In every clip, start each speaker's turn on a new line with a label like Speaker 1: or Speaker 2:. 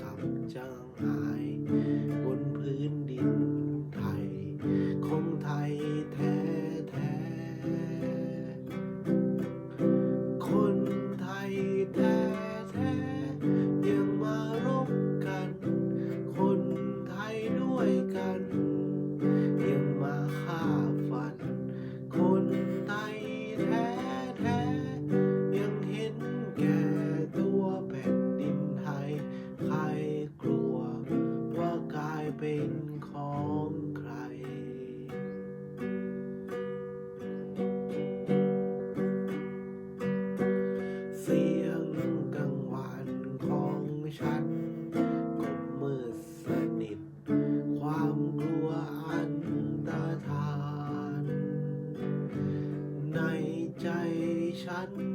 Speaker 1: กับจังหาย Sharon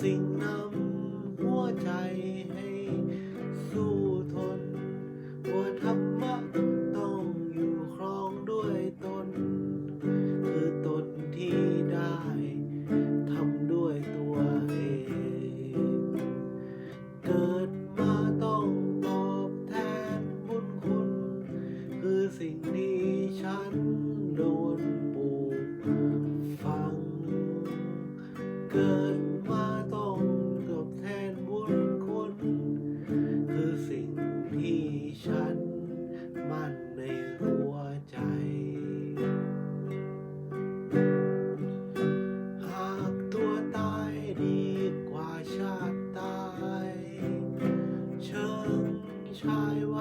Speaker 1: สิ่งนำหัวใจให้สู้ทน ว่าธรรมะต้องอยู่ครองด้วยตน คือตนที่ได้ทำด้วยตัวเอง เกิดมาต้องตอบแทนบุญคุณ คือสิ่งที่ฉันโดนปลูกฝังเกิด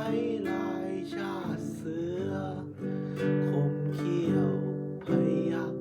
Speaker 1: ว้ลายชาเสือ คมเขียวพยัก